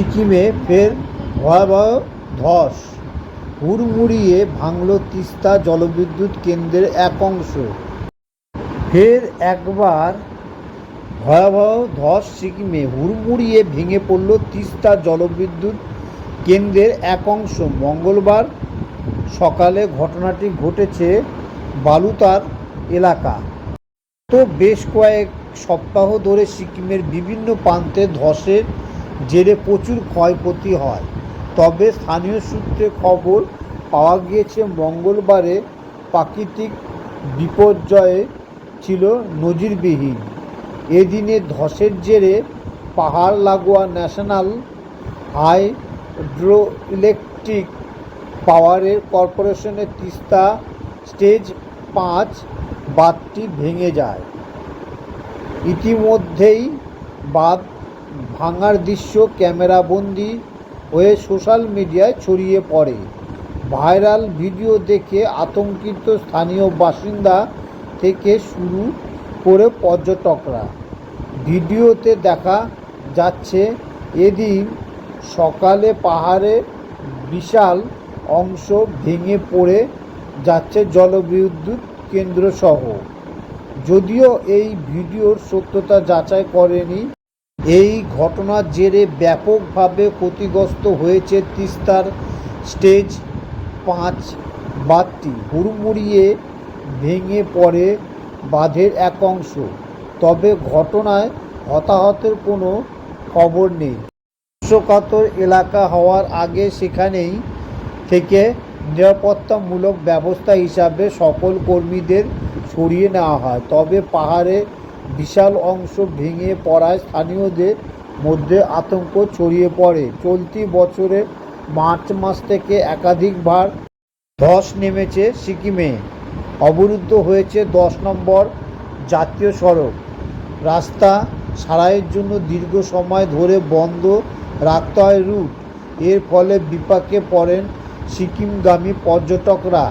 সিকিমে ফের ভয়াবহ ধস। হুড়মুড়িয়ে ভাঙল তিস্তা জলবিদ্যুৎ কেন্দ্রের এক অংশ। ফের একবার ভয়াবহ ধস সিকিমে হুড়মুড়িয়ে ভেঙে পড়ল তিস্তা জলবিদ্যুৎ কেন্দ্রের এক অংশ। মঙ্গলবার সকালে ঘটনাটি ঘটেছে বালুতার এলাকা। তো বেশ কয়েক সপ্তাহ ধরে সিকিমের বিভিন্ন প্রান্তে ধসের জেরে প্রচুর ক্ষয়ক্ষতি হয়। তবে স্থানীয় সূত্রে খবর, পাওয়া গিয়েছে মঙ্গলবারে প্রাকৃতিক বিপর্যয়ে ছিল নজিরবিহীন। এদিনে ধসের জেরে পাহাড় লাগোয়া ন্যাশনাল হাইড্রো ইলেকট্রিক পাওয়ারের কর্পোরেশনের তিস্তা স্টেজ পাঁচ বাঁধটি ভেঙে যায়। ইতিমধ্যেই বাঁধ ভাঙার দৃশ্য ক্যামেরাবন্দি হয়ে সোশ্যাল মিডিয়ায় ছড়িয়ে পড়ে। ভাইরাল ভিডিও দেখে আতঙ্কিত স্থানীয় বাসিন্দা থেকে শুরু করে পর্যটকরা। ভিডিওতে দেখা যাচ্ছে, এদিন সকালে পাহাড়ে বিশাল অংশ ভেঙে পড়ে যাচ্ছে জলবিদ্যুৎ কেন্দ্রসহ। যদিও এই ভিডিওর সত্যতা যাচাই করেনি এই ঘটনার জেরে ব্যাপকভাবে ক্ষতিগ্রস্ত হয়েছে তিস্তার স্টেজ পাঁচ বাঁধটি হুড়মুড়িয়ে ভেঙে পড়ে বাঁধের এক অংশ। তবে ঘটনায় হতাহতের কোনো খবর নেই। বিশ্বকাতর এলাকা হওয়ার আগে সেখানেই থেকে নিরাপত্তামূলক ব্যবস্থা হিসাবে সকল কর্মীদের সরিয়ে নেওয়া হয়। তবে পাহাড়ে বিশাল অংশ ভেঙে পড়ায় স্থানীয়দের মধ্যে আতঙ্ক ছড়িয়ে পড়ে। চলতি বছরে মার্চ মাস থেকে একাধিকবার ধস নেমেছে সিকিমে। অবরুদ্ধ হয়েছে দশ নম্বর জাতীয় সড়ক। রাস্তা সারাইয়ের জন্য দীর্ঘ সময় ধরে বন্ধ রাখতে হয় রুট। এর ফলে বিপাকে পড়েন সিকিমগামী পর্যটকরা।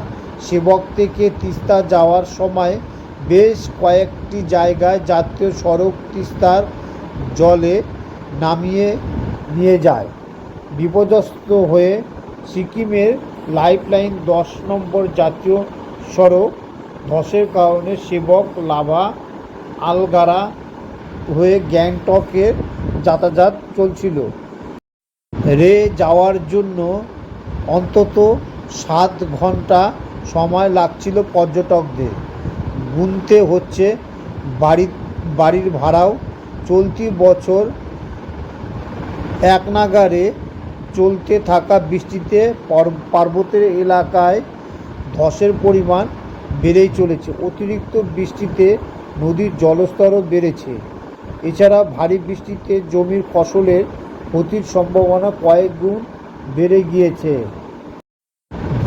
সেবক থেকে তিস্তা যাওয়ার সময় বেশ কয়েকটি জায়গায় জাতীয় সড়ক তিস্তার জলে নামিয়ে নিয়ে যায়। বিপদস্ত হয়ে সিকিমের লাইফলাইন দশ নম্বর জাতীয় সড়ক ধসের কারণে সেবক লাভা আলগারা হয়ে গ্যাংটকের যাতায়াত চলছিল। রে যাওয়ার জন্য অন্তত সাত ঘণ্টা সময় লাগছিল পর্যটকদের। গুনতে হচ্ছে বাড়ি, বাড়ির ভাড়াও। চলতি বছর এক নাগারে চলতে থাকা বৃষ্টিতে পর- পার্বত্যের এলাকায় ধসের পরিমাণ বেড়েই চলেছে। অতিরিক্ত বৃষ্টিতে নদীর জলস্তরও বেড়েছে। এছাড়া ভারী বৃষ্টিতে জমির ফসলের ক্ষতির সম্ভাবনা কয়েক গুণ বেড়ে গিয়েছে।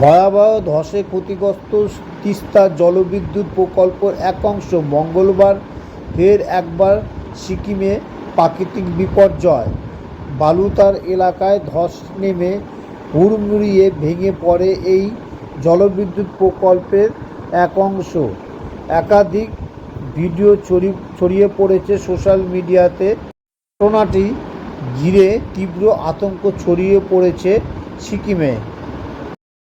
ভয়াবহ ধসে ক্ষতিগ্রস্ত তিস্তা জলবিদ্যুৎ প্রকল্পের এক অংশ মঙ্গলবার ফের একবার সিকিমে প্রাকৃতিক বিপর্যয়। বালুতার এলাকায় ধস নেমে হুড়মুড়িয়ে ভেঙে পড়ে এই জলবিদ্যুৎ প্রকল্পের এক অংশ। একাধিক ভিডিও ছড়ি- ছড়িয়ে পড়েছে সোশ্যাল মিডিয়াতে। ঘটনাটি ঘিরে তীব্র আতঙ্ক ছড়িয়ে পড়েছে সিকিমে।